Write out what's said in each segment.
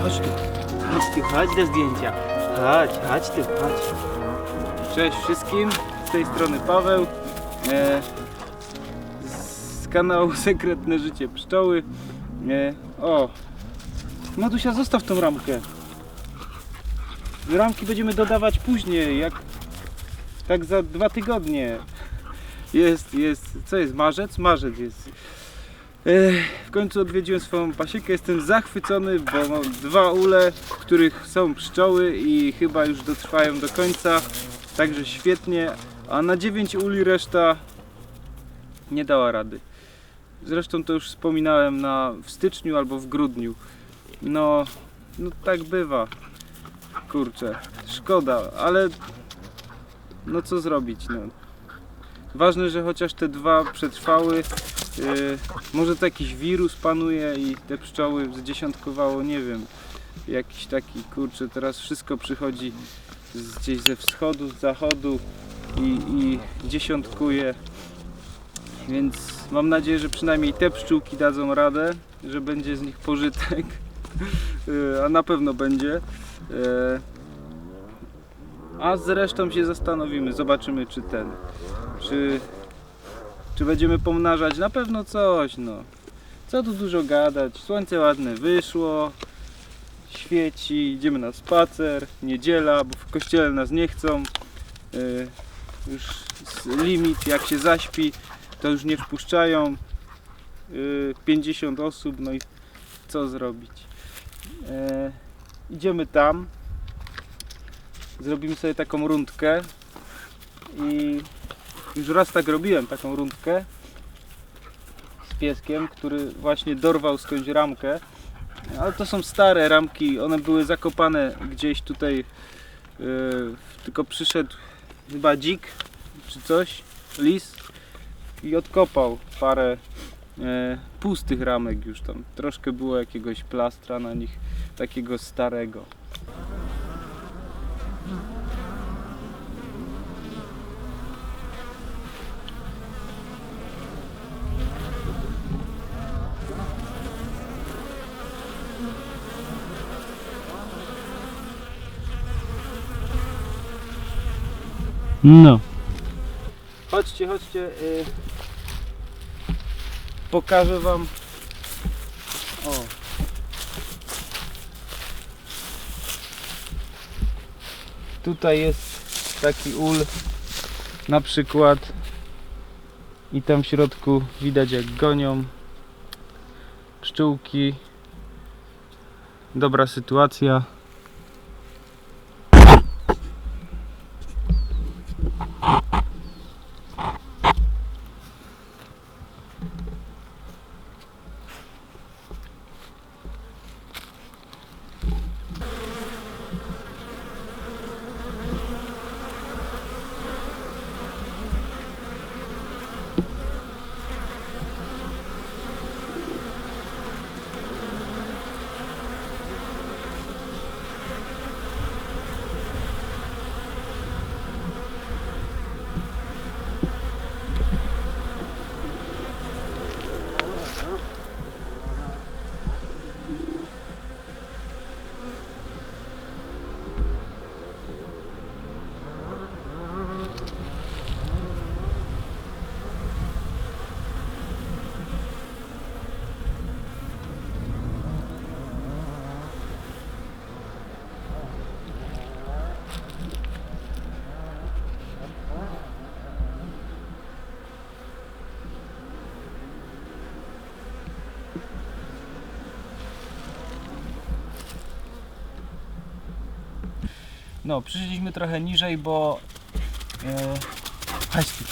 Chodź tu. Chodź chodź do zdjęcia. Chodź, chodź tu, chodź. Cześć wszystkim, z tej strony Paweł. E, z kanału Sekretne Życie Pszczoły. E, o, Madusia, zostaw tą ramkę. Ramki będziemy dodawać później, jak tak za dwa tygodnie. Jest, jest, co jest, marzec? Marzec jest. W końcu odwiedziłem swoją pasiekę, jestem zachwycony, bo mam dwa ule, w których są pszczoły i chyba już dotrwają do końca, także świetnie, a na 9 uli reszta nie dała rady. Zresztą to już wspominałem na, w styczniu albo w grudniu. No, no tak bywa. Kurczę, szkoda, ale no co zrobić, no. Ważne, że chociaż te dwa przetrwały. Yy, może to jakiś wirus panuje i te pszczoły zdziesiątkowało, nie wiem. Jakiś taki, kurczę, teraz wszystko przychodzi z, gdzieś ze wschodu, z zachodu i, i dziesiątkuje. Więc mam nadzieję, że przynajmniej te pszczółki dadzą radę, że będzie z nich pożytek. Yy, a na pewno będzie. Yy, a z resztą się zastanowimy, zobaczymy czy ten, czy, czy będziemy pomnażać, na pewno coś, no. Co tu dużo gadać, słońce ładne wyszło, świeci, idziemy na spacer, niedziela, bo w kościele nas nie chcą, yy, już limit, jak się zaśpi, to już nie wpuszczają, yy, 50 osób, no i co zrobić. Yy, idziemy tam, zrobimy sobie taką rundkę i już raz tak robiłem, taką rundkę z pieskiem, który właśnie dorwał skądś ramkę. Ale to są stare ramki, one były zakopane gdzieś tutaj yy, tylko przyszedł chyba dzik czy coś, lis i odkopał parę yy, pustych ramek już tam, troszkę było jakiegoś plastra na nich, takiego starego No. Chodźcie, chodźcie. y, Pokażę wam. O. Tutaj jest taki ul na przykład i tam w środku widać jak gonią pszczółki dobra sytuacja No, przyszliśmy trochę niżej, bo. E, chodź tu.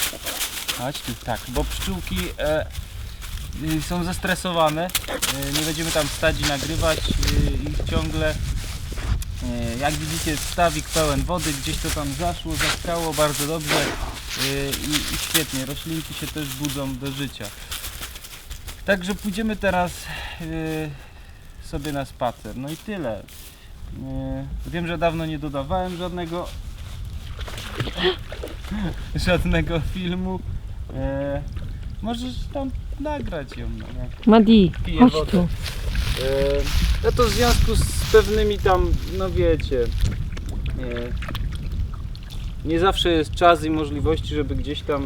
Chodź tu, tak, bo pszczółki e, y, są zestresowane. E, nie będziemy tam stać i nagrywać y, ich ciągle. E, jak widzicie, stawik pełen wody, gdzieś to tam zaszło, zaskało bardzo dobrze e, i, i świetnie. Roślinki się też budzą do życia. Także pójdziemy teraz e, sobie na spacer. No i tyle. Nie. Wiem, że dawno nie dodawałem żadnego żadnego filmu. E, możesz tam nagrać ją. No, jak Madi, Piję chodź wodę. tu. E, No to w związku z pewnymi tam, no wiecie, e, nie zawsze jest czas i możliwości, żeby gdzieś tam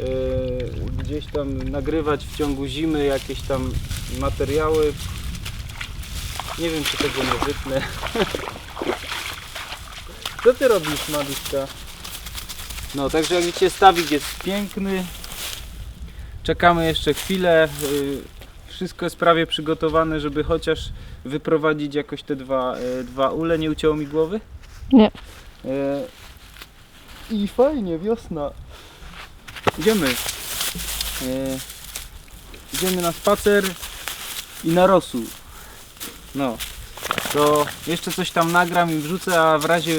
e, gdzieś tam nagrywać w ciągu zimy jakieś tam materiały. Nie wiem czy tego nie wytnę. Co ty robisz, Maduszka? No, także jak widzicie, stawik jest piękny. Czekamy jeszcze chwilę. y, Wszystko jest prawie przygotowane, żeby chociaż wyprowadzić jakoś te dwa, y, dwa ule. Nie ucięło mi głowy? Nie. E, I fajnie, wiosna. Idziemy. Idziemy na spacer i na rosół. No. To jeszcze coś tam nagram i wrzucę, a w razie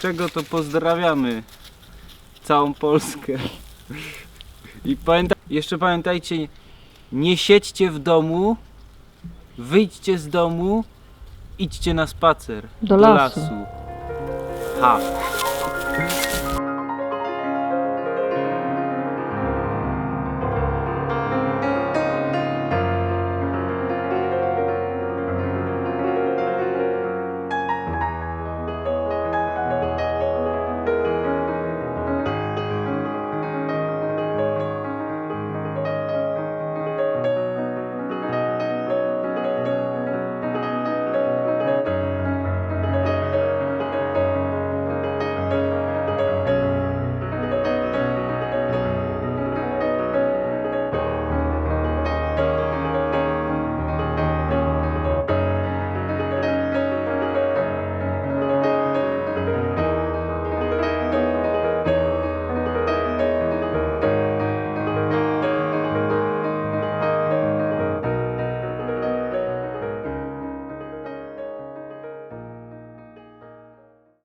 czego to pozdrawiamy całą Polskę. I pamięta, jeszcze pamiętajcie, nie siedźcie w domu, wyjdźcie z domu, idźcie na spacer Do lasu. Ha.